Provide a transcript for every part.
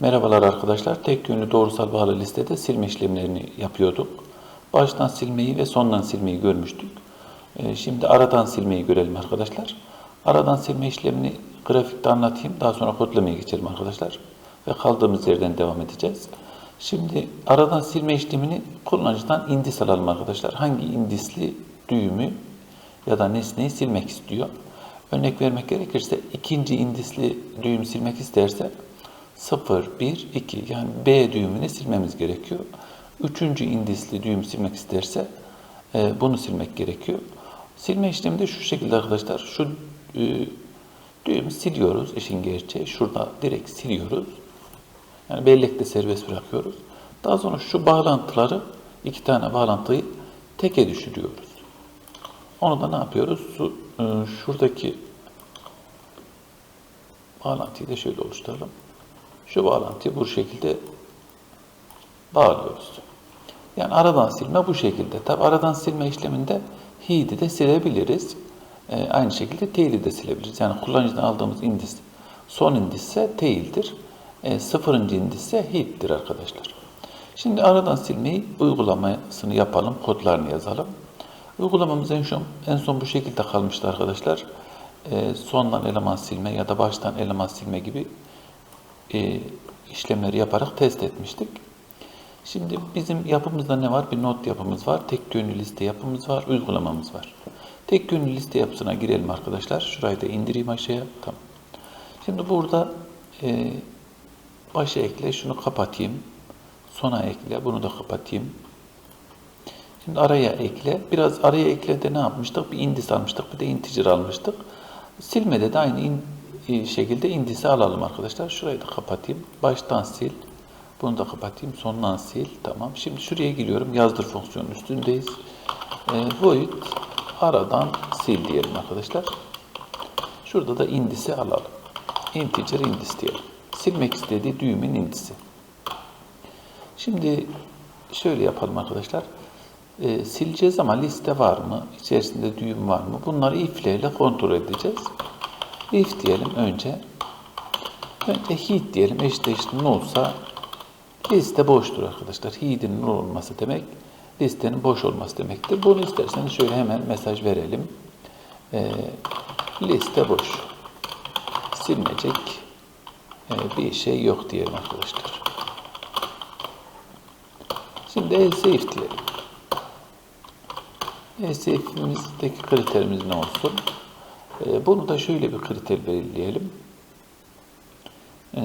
Merhabalar arkadaşlar. Tek yönlü doğrusal bağlı listede silme işlemlerini yapıyorduk. Baştan silmeyi ve sondan silmeyi görmüştük. Ee, Şimdi aradan silmeyi görelim arkadaşlar. Aradan silme işlemini grafikte anlatayım. Daha sonra kodlamaya geçelim arkadaşlar. Ve kaldığımız yerden devam edeceğiz. Şimdi aradan silme işlemini kullanıcıdan indis alalım arkadaşlar. Hangi indisli düğümü ya da nesneyi silmek istiyor? Örnek vermek gerekirse ikinci indisli düğüm silmek isterse 0, 1, 2 yani B düğümünü silmemiz gerekiyor. Üçüncü indisli düğüm silmek isterse e, bunu silmek gerekiyor. Silme işlemi de şu şekilde arkadaşlar. Şu e, düğümü siliyoruz işin gerçeği. Şurada direkt siliyoruz. Yani bellekte serbest bırakıyoruz. Daha sonra şu bağlantıları iki tane bağlantıyı teke düşürüyoruz. Onu da ne yapıyoruz? Su, e, şuradaki bağlantıyı da şöyle oluşturalım. Şu bağlantıyı bu şekilde bağlıyoruz. Yani aradan silme bu şekilde. Tabi aradan silme işleminde hid'i de silebiliriz. Ee, aynı şekilde tail'i de silebiliriz. Yani kullanıcıdan aldığımız indis son indis ise tail'dir. E, sıfırıncı indis ise hid'dir arkadaşlar. Şimdi aradan silmeyi uygulamasını yapalım. Kodlarını yazalım. Uygulamamız en son, en son bu şekilde kalmıştı arkadaşlar. E, sondan eleman silme ya da baştan eleman silme gibi e, işlemleri yaparak test etmiştik. Şimdi bizim yapımızda ne var? Bir not yapımız var, tek yönlü liste yapımız var, uygulamamız var. Tek yönlü liste yapısına girelim arkadaşlar. Şurayı da indireyim aşağıya. Tamam. Şimdi burada e, başa ekle, şunu kapatayım. Sona ekle, bunu da kapatayım. Şimdi araya ekle. Biraz araya eklede ne yapmıştık? Bir indis almıştık, bir de integer almıştık. Silmede de aynı in, şekilde indisi alalım arkadaşlar. Şurayı da kapatayım. Baştan sil. Bunu da kapatayım. Sondan sil. Tamam. Şimdi şuraya giriyorum. Yazdır fonksiyonun üstündeyiz. E, void aradan sil diyelim arkadaşlar. Şurada da indisi alalım. Integer indis diyelim. Silmek istediği düğümün indisi. Şimdi şöyle yapalım arkadaşlar. E, sileceğiz ama liste var mı? İçerisinde düğüm var mı? Bunları if ile kontrol edeceğiz. If diyelim önce. Önce heat diyelim. Eşdeğiş ne olsa liste boştur arkadaşlar. Heat'in null olması demek listenin boş olması demektir. Bunu isterseniz şöyle hemen mesaj verelim. E, liste boş. Silinecek e, bir şey yok diyelim arkadaşlar. Şimdi else if diyelim. Else if'imizdeki kriterimiz ne olsun? E, bunu da şöyle bir kriter belirleyelim. E,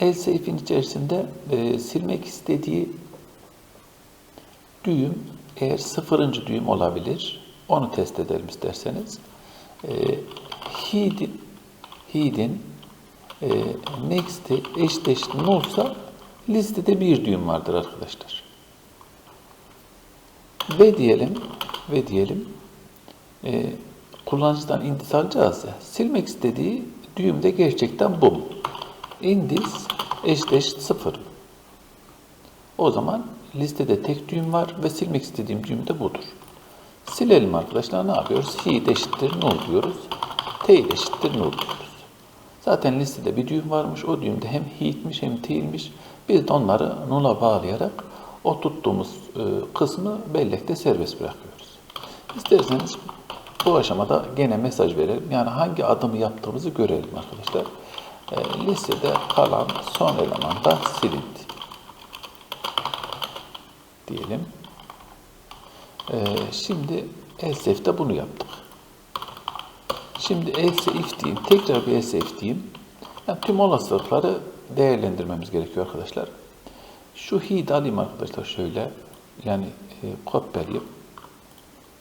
else if'in içerisinde e, silmek istediği düğüm eğer sıfırıncı düğüm olabilir. Onu test edelim isterseniz. E, head'in head'in e, next'e eşdeş olsa listede bir düğüm vardır arkadaşlar. Ve diyelim ve diyelim e, kullanıcıdan indis alacağız ya silmek istediği düğüm de gerçekten bu. Indis eşdeş sıfır. O zaman listede tek düğüm var ve silmek istediğim düğüm de budur. Silelim arkadaşlar. Ne yapıyoruz? Head eşittir null diyoruz. Tail eşittir null diyoruz. Zaten listede bir düğüm varmış. O düğümde hem head'miş hem tail'miş. Biz de onları null'a bağlayarak o tuttuğumuz e, kısmı bellekte serbest bırakıyoruz. İsterseniz bu aşamada gene mesaj verelim. Yani hangi adımı yaptığımızı görelim arkadaşlar. E, listede kalan son eleman da silindi diyelim. Ee, şimdi else if'te bunu yaptık. Şimdi else if diyeyim. Tekrar bir else if diyeyim. Yani tüm olasılıkları değerlendirmemiz gerekiyor arkadaşlar. Şu head alayım arkadaşlar şöyle. Yani e, kopyalayayım.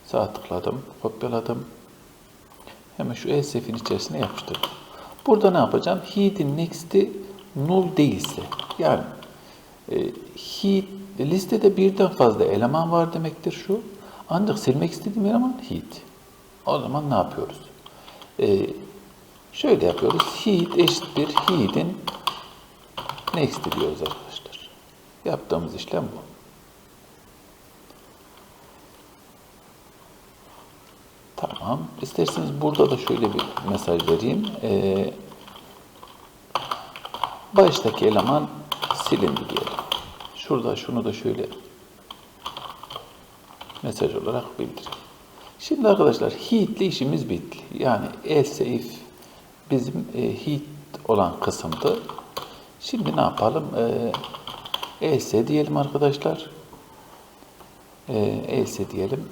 Sağ tıkladım. Kopyaladım. Hemen şu else if'in içerisine yapıştırdım. Burada ne yapacağım? Head'in next'i null değilse. Yani e, head listede birden fazla eleman var demektir şu. Ancak silmek istediğim eleman heat. O zaman ne yapıyoruz? Ee, şöyle yapıyoruz. Heat eşittir heat'in next diyoruz arkadaşlar. Yaptığımız işlem bu. Tamam. İsterseniz burada da şöyle bir mesaj vereyim. Ee, baştaki eleman silindi diyelim. Şurada şunu da şöyle mesaj olarak bildirin. Şimdi arkadaşlar heat işimiz bitti. Yani else bizim e, heat olan kısımdı. Şimdi ne yapalım? E, else diyelim arkadaşlar. E, else diyelim.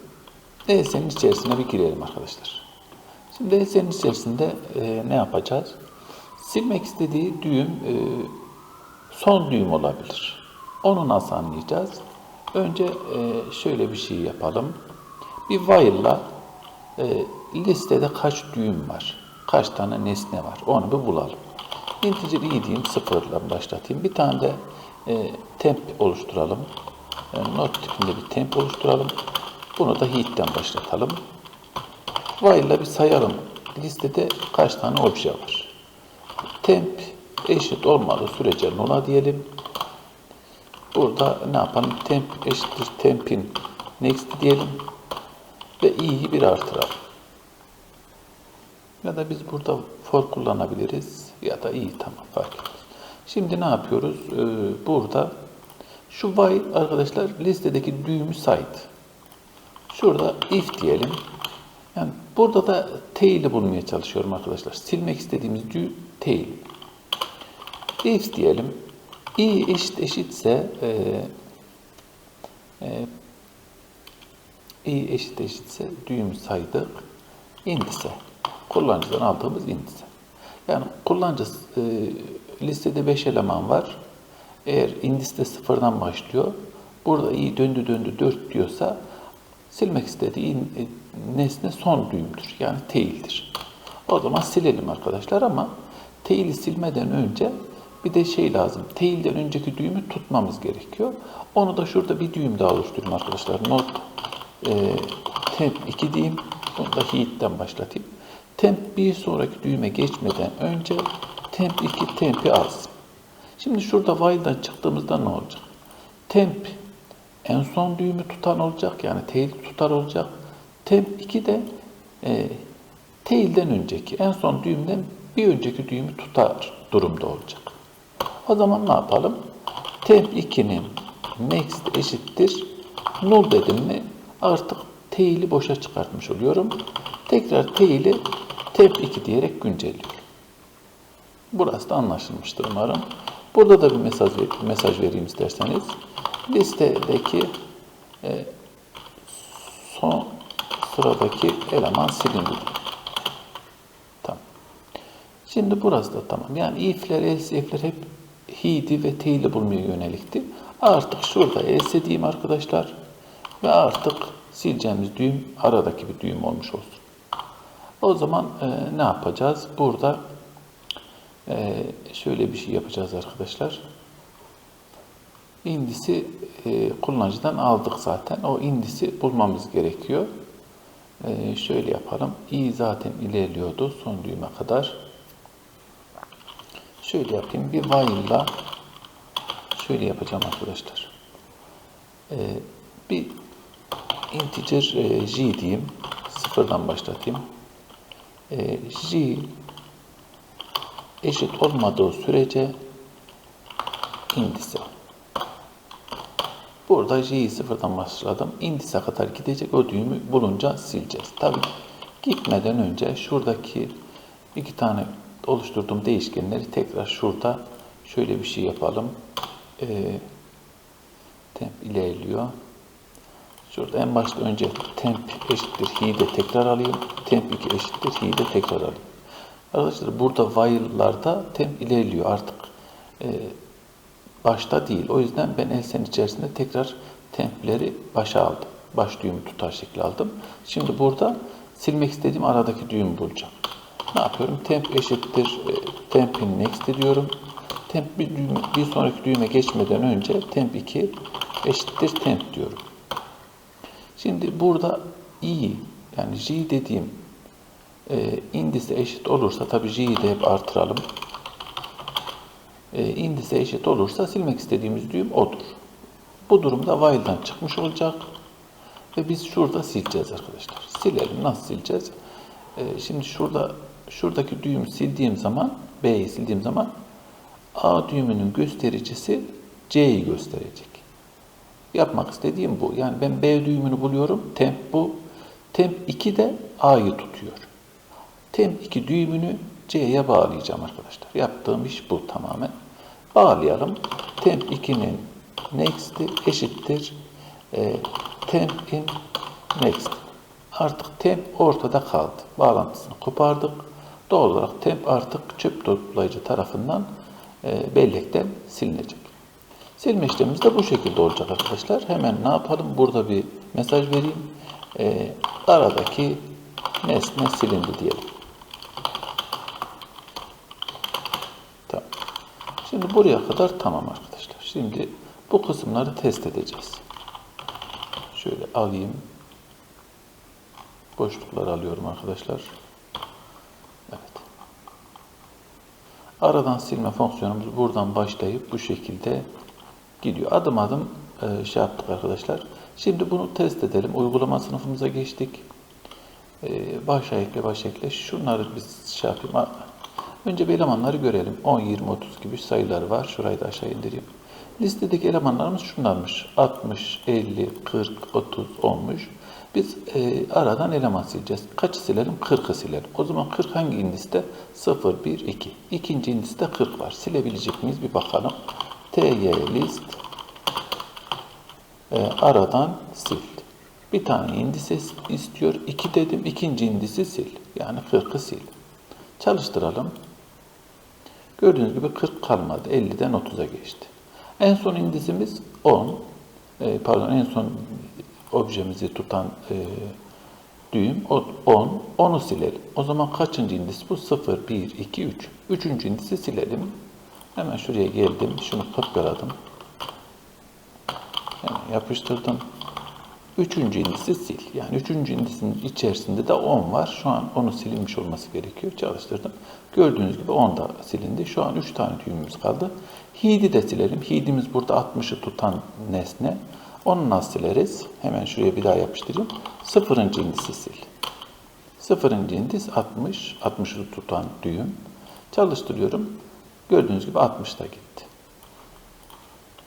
Else'nin içerisine bir girelim arkadaşlar. Şimdi else'nin içerisinde e, ne yapacağız? Silmek istediği düğüm e, son düğüm olabilir. Onu nasıl anlayacağız? Önce e, şöyle bir şey yapalım. Bir while'la e, listede kaç düğüm var? Kaç tane nesne var? Onu bir bulalım. Integer i diyeyim, sıfırla başlatayım. Bir tane de e, temp oluşturalım. E, not tipinde bir temp oluşturalım. Bunu da heat'ten başlatalım. While'la bir sayalım. Listede kaç tane obje var? Temp eşit olmadığı sürece null'a diyelim. Burada ne yapalım? Temp eşittir temp'in next diyelim. Ve i'yi bir artıralım. Ya da biz burada for kullanabiliriz. Ya da i tamam fark etmez. Şimdi ne yapıyoruz? Ee, burada şu while arkadaşlar listedeki düğümü saydı. Şurada if diyelim. Yani burada da tail'i bulmaya çalışıyorum arkadaşlar. Silmek istediğimiz düğüm tail. If diyelim. i eşit eşitse e, e, i eşit eşitse düğümü saydık. Indise. Kullanıcıdan aldığımız indise. Yani kullanıcı e, listede 5 eleman var. Eğer indiste sıfırdan başlıyor. Burada i döndü döndü 4 diyorsa silmek istediği e, nesne son düğümdür. Yani tail'dir. O zaman silelim arkadaşlar ama tail'i silmeden önce bir de şey lazım. Tail'den önceki düğümü tutmamız gerekiyor. Onu da şurada bir düğüm daha oluşturayım arkadaşlar. Not e, temp 2 diyeyim. Bunu da heat'ten başlatayım. Temp bir sonraki düğüme geçmeden önce temp 2 temp'i alsın. Şimdi şurada while'dan çıktığımızda ne olacak? Temp en son düğümü tutan olacak. Yani tail tutar olacak. Temp 2 de e, tail'den önceki en son düğümden bir önceki düğümü tutar durumda olacak. O zaman ne yapalım? Temp 2'nin next eşittir. Null dedim mi artık tail'i boşa çıkartmış oluyorum. Tekrar tail'i temp 2 diyerek güncelliyorum. Burası da anlaşılmıştır umarım. Burada da bir mesaj, mesaj vereyim isterseniz. Listedeki e, son sıradaki eleman silindi. Tamam. Şimdi burası da tamam. Yani if'ler, else if'ler hep he'di ve tail'i bulmaya yönelikti. Artık şurada else diyeyim arkadaşlar. Ve artık sileceğimiz düğüm aradaki bir düğüm olmuş olsun. O zaman e, ne yapacağız? Burada e, şöyle bir şey yapacağız arkadaşlar. Indisi e, kullanıcıdan aldık zaten. O indisi bulmamız gerekiyor. E, şöyle yapalım. i zaten ilerliyordu son düğüme kadar. Şöyle yapayım. Bir while'la şöyle yapacağım arkadaşlar. E, bir integer e, j diyeyim. Sıfırdan başlatayım. E, j eşit olmadığı sürece indise. Burada j'yi sıfırdan başladım. Indise kadar gidecek. O düğümü bulunca sileceğiz. Tabi gitmeden önce şuradaki iki tane oluşturduğum değişkenleri tekrar şurada şöyle bir şey yapalım. Ee, temp ilerliyor. Şurada en başta önce temp eşittir hi'de tekrar alayım. Temp 2 eşittir hi'de tekrar alayım. Arkadaşlar burada while'larda temp ilerliyor artık. E, başta değil. O yüzden ben else'nin içerisinde tekrar templeri başa aldım. Baş düğümü tutar şekli aldım. Şimdi burada silmek istediğim aradaki düğümü bulacağım. Ne yapıyorum? Temp eşittir e, temp'in next diyorum. Temp bir, düğüm, bir sonraki düğüme geçmeden önce temp 2 eşittir temp diyorum. Şimdi burada i yani j dediğim e, indisi eşit olursa tabi j'yi de hep artıralım. E, indisi eşit olursa silmek istediğimiz düğüm odur. Bu durumda while'dan çıkmış olacak. Ve biz şurada sileceğiz arkadaşlar. Silelim. Nasıl sileceğiz? E, şimdi şurada şuradaki düğümü sildiğim zaman B'yi sildiğim zaman A düğümünün göstericisi C'yi gösterecek. Yapmak istediğim bu. Yani ben B düğümünü buluyorum. Temp bu. Temp 2 de A'yı tutuyor. Temp 2 düğümünü C'ye bağlayacağım arkadaşlar. Yaptığım iş bu tamamen. Bağlayalım. Temp 2'nin next'i eşittir. E, temp in next. Artık temp ortada kaldı. Bağlantısını kopardık. Doğal olarak temp artık çöp toplayıcı tarafından e, bellekten silinecek. Silme işlemimiz de bu şekilde olacak arkadaşlar. Hemen ne yapalım? Burada bir mesaj vereyim. E, aradaki nesne silindi diyelim. Tamam. Şimdi buraya kadar tamam arkadaşlar. Şimdi bu kısımları test edeceğiz. Şöyle alayım. Boşlukları alıyorum arkadaşlar. Evet. Aradan silme fonksiyonumuz buradan başlayıp bu şekilde gidiyor. Adım adım e, şey yaptık arkadaşlar. Şimdi bunu test edelim. Uygulama sınıfımıza geçtik. E, başa ekle, başa ekle. Şunları biz şey yapayım. Önce bir elemanları görelim. 10, 20, 30 gibi sayılar var. Şurayı da aşağı indireyim. Listedeki elemanlarımız şunlarmış. 60, 50, 40, 30, 10'muş. Biz e, aradan eleman sileceğiz. Kaçı silelim? 40'ı silelim. O zaman 40 hangi indiste? 0, 1, 2. İkinci indiste 40 var. Silebilecek miyiz? Bir bakalım. ty list e, aradan sil. Bir tane indise istiyor. 2 dedim. İkinci indisi sil. Yani 40'ı sil. Çalıştıralım. Gördüğünüz gibi 40 kalmadı. 50'den 30'a geçti. En son indisimiz 10. E, pardon en son objemizi tutan e, düğüm o- 10. 10'u silelim. O zaman kaçıncı indis bu? 0, 1, 2, 3. Üçüncü indisi silelim. Hemen şuraya geldim. Şunu kopyaladım. Hemen yapıştırdım. Üçüncü indisi sil. Yani üçüncü indisinin içerisinde de 10 var. Şu an onu silinmiş olması gerekiyor. Çalıştırdım. Gördüğünüz gibi 10 da silindi. Şu an 3 tane düğümümüz kaldı. Hid'i de silelim. Hid'imiz burada 60'ı tutan nesne. Onu nasıl sileriz? Hemen şuraya bir daha yapıştırayım. Sıfırıncı indisi sil. Sıfırıncı indis 60. 60'ı tutan düğüm. Çalıştırıyorum. Gördüğünüz gibi 60 da gitti.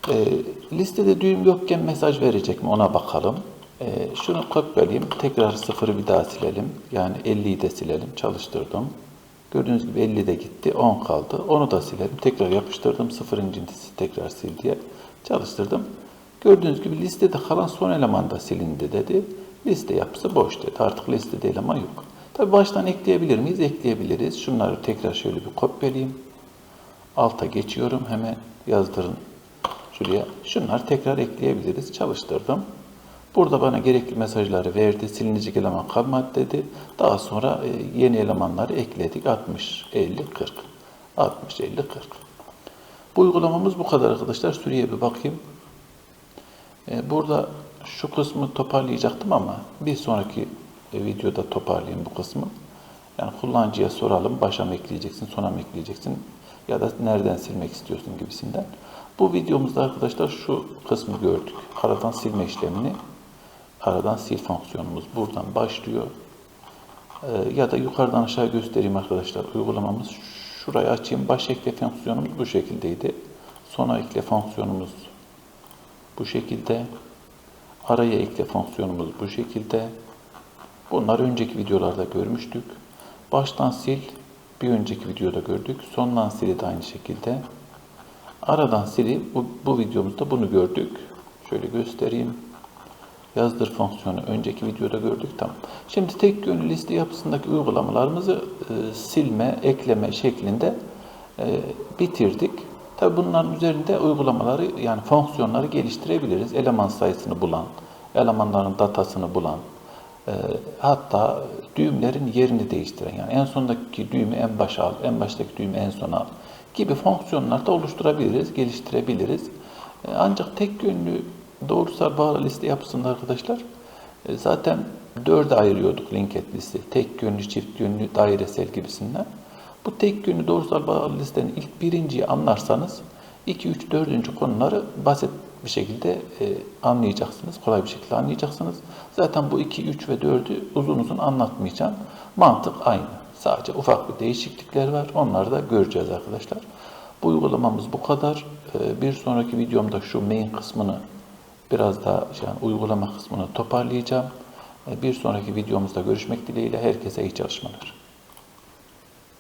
E, listede düğüm yokken mesaj verecek mi ona bakalım. E, şunu kopyalayayım. Tekrar sıfırı bir daha silelim. Yani 50'yi de silelim. Çalıştırdım. Gördüğünüz gibi 50 de gitti. 10 kaldı. Onu da silelim. Tekrar yapıştırdım. Sıfırıncı indisi tekrar sil diye. Çalıştırdım. Gördüğünüz gibi listede kalan son eleman da silindi dedi. Liste yapısı boş dedi. Artık listede eleman yok. Tabi baştan ekleyebilir miyiz? Ekleyebiliriz. Şunları tekrar şöyle bir kopyalayayım. Alta geçiyorum. Hemen yazdırın şuraya. Şunları tekrar ekleyebiliriz. Çalıştırdım. Burada bana gerekli mesajları verdi. Silinecek eleman kalmadı dedi. Daha sonra e, yeni elemanları ekledik. 60, 50, 40. 60, 50, 40. Bu uygulamamız bu kadar arkadaşlar. Süreye bir bakayım. E, Burada şu kısmı toparlayacaktım ama bir sonraki e, videoda toparlayayım bu kısmı. Yani kullanıcıya soralım, başa mı ekleyeceksin, sona mı ekleyeceksin ya da nereden silmek istiyorsun gibisinden. Bu videomuzda arkadaşlar şu kısmı gördük. Aradan silme işlemini, aradan sil fonksiyonumuz buradan başlıyor. Ee, ya da yukarıdan aşağı göstereyim arkadaşlar. Uygulamamız şurayı açayım. Baş ekle fonksiyonumuz bu şekildeydi. Sona ekle fonksiyonumuz bu şekilde. Araya ekle fonksiyonumuz bu şekilde. Bunları önceki videolarda görmüştük. Baştan sil bir önceki videoda gördük. Sondan sili de aynı şekilde. Aradan sili bu, bu videomuzda bunu gördük. Şöyle göstereyim. Yazdır fonksiyonu önceki videoda gördük. Tamam. Şimdi tek yönlü liste yapısındaki uygulamalarımızı e, silme, ekleme şeklinde e, bitirdik. Tabi bunların üzerinde uygulamaları yani fonksiyonları geliştirebiliriz. Eleman sayısını bulan, elemanların datasını bulan, e, hatta düğümlerin yerini değiştiren yani en sondaki düğümü en başa al, en baştaki düğümü en sona al gibi fonksiyonlar da oluşturabiliriz, geliştirebiliriz. E, ancak tek yönlü doğrusal bağlı liste yapısında arkadaşlar e, zaten dörde ayırıyorduk linked liste. Tek yönlü, çift yönlü, dairesel gibisinden. Bu tek yönlü doğrusal bağlı listenin ilk birinciyi anlarsanız 2, 3, 4. konuları basit bir şekilde e, anlayacaksınız. Kolay bir şekilde anlayacaksınız. Zaten bu 2, 3 ve 4'ü uzun uzun anlatmayacağım. Mantık aynı. Sadece ufak bir değişiklikler var. Onları da göreceğiz arkadaşlar. Bu uygulamamız bu kadar. Ee, Bir sonraki videomda şu main kısmını biraz daha yani uygulama kısmını toparlayacağım. Ee, Bir sonraki videomuzda görüşmek dileğiyle herkese iyi çalışmalar.